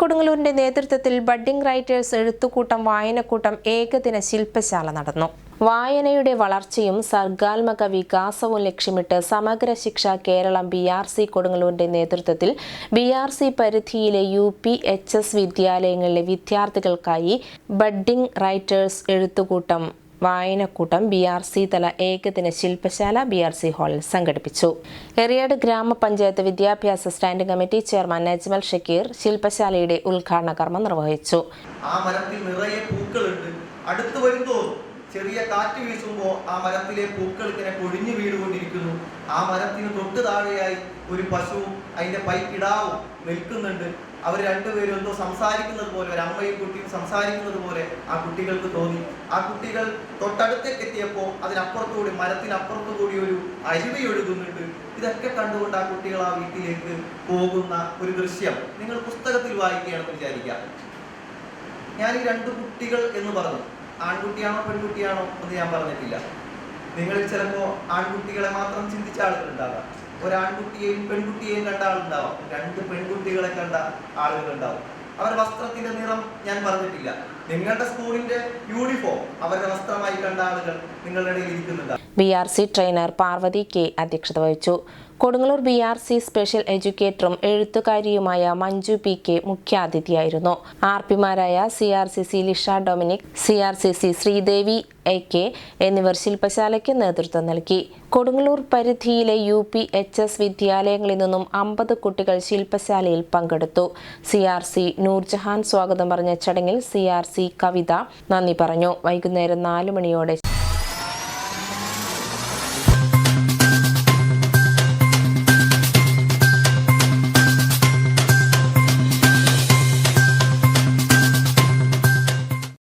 കൊടുങ്ങല്ലൂരിന്റെ നേതൃത്വത്തിൽ budding writers എഴുത്തുകൂട്ടം വായനക്കൂട്ടം ഏകദിന ശില്പശാല നടന്നു. വായനയുടെ വളർച്ചയും സർഗാത്മക വികാസവും ലക്ഷ്യമിട്ട് Samagra Shiksha Keralam B R C കൊടുങ്ങല്ലൂരിന്റെ നേതൃത്വത്തിൽ ബി ആർ സി പരിധിയിലെ യു പി എച്ച് എസ് വിദ്യാലയങ്ങളിലെ വിദ്യാർത്ഥികൾക്കായി ബഡ്ഡിംഗ് റൈറ്റേഴ്സ് എഴുത്തുകൂട്ടം വായനക്കൂട്ടം ബി ആർ സി തല ഏകദിന ശില്പശാല ബി ആർ സി ഹാളിൽ സംഘടിപ്പിച്ചു. എറിയാട് ഗ്രാമപഞ്ചായത്ത് വിദ്യാഭ്യാസ standing committee chairman Najmal Shakeer ശില്പശാലയുടെ ഉദ്ഘാടന കർമ്മം നിർവഹിച്ചു. ആ മരത്തിൽ നിറയെ പൂക്കളുണ്ട്. അടുത്ത് വരുന്തോറും ചെറിയ കാറ്റ് വീശുമ്പോൾ ആ മരത്തിലെ പൂക്കൾ ഇങ്ങനെ പൊഴിഞ്ഞു വീണുകൊണ്ടിരിക്കുന്നു. ആ മരത്തിന് തൊട്ട് താഴെയായി ഒരു പശുവും അതിന്റെ പൈക്കിടാവും നിൽക്കുന്നുണ്ട്. അവർ രണ്ടുപേരും എന്തോ സംസാരിക്കുന്നത് പോലെ ഒരു അമ്മയും കുട്ടിയും സംസാരിക്കുന്നത് പോലെ ആ കുട്ടികൾക്ക് തോന്നി. ആ കുട്ടികൾ തൊട്ടടുത്തേക്ക് എത്തിയപ്പോൾ അതിനപ്പുറത്തുകൂടി മരത്തിനപ്പുറത്തു കൂടി ഒരു അരുവി ഒഴുകുന്നുണ്ട്. ഇതൊക്കെ കണ്ടുകൊണ്ട് ആ കുട്ടികൾ ആ വീട്ടിലേക്ക് പോകുന്ന ഒരു ദൃശ്യം നിങ്ങൾ പുസ്തകത്തിൽ വായിക്കുകയാണെന്ന് വിചാരിക്കാം. ഞാൻ ഈ രണ്ട് കുട്ടികൾ എന്ന് പറഞ്ഞു. ആൺകുട്ടിയാണോ പെൺകുട്ടിയാണോ എന്ന് ഞാൻ പറഞ്ഞിട്ടില്ല. നിങ്ങളിൽ ചിലപ്പോൾ ആൺകുട്ടികളെ മാത്രം ചിന്തിച്ച ആളുകളുണ്ടാവാം. ഒരാൺകുട്ടിയെയും പെൺകുട്ടിയെയും കണ്ട ആളുണ്ടാവാം. രണ്ട് പെൺകുട്ടികളെ കണ്ട ആളുകളുണ്ടാവും. അവർ വസ്ത്രത്തിന്റെ നിറം ഞാൻ പറഞ്ഞിട്ടില്ല. നിങ്ങളുടെ സ്കൂളിന്റെ യൂണിഫോം അവരുടെ വസ്ത്രമായി കണ്ട ആളുകൾ നിങ്ങളുടെ ഇടയിൽ ഇരിക്കുന്നുണ്ടാവും. B R C trainer Parvathy K അധ്യക്ഷത വഹിച്ചു. Kodungallur B R C special എഡ്യൂക്കേറ്ററും എഴുത്തുകാരിയുമായ മഞ്ജു പി കെ മുഖ്യാതിഥിയായിരുന്നു. R പിമാരായ C R C C Lisha Dominic C R C C Sreedevi A K എന്നിവർ ശില്പശാലയ്ക്ക് നേതൃത്വം നൽകി. കൊടുങ്ങല്ലൂർ പരിധിയിലെ യു പി എച്ച് എസ് വിദ്യാലയങ്ങളിൽ നിന്നും അമ്പത് കുട്ടികൾ ശില്പശാലയിൽ പങ്കെടുത്തു. സി ആർ സി നൂർജഹാൻ സ്വാഗതം പറഞ്ഞ ചടങ്ങിൽ സി ആർ സി കവിത നന്ദി പറഞ്ഞു. വൈകുന്നേരം നാലു മണിയോടെ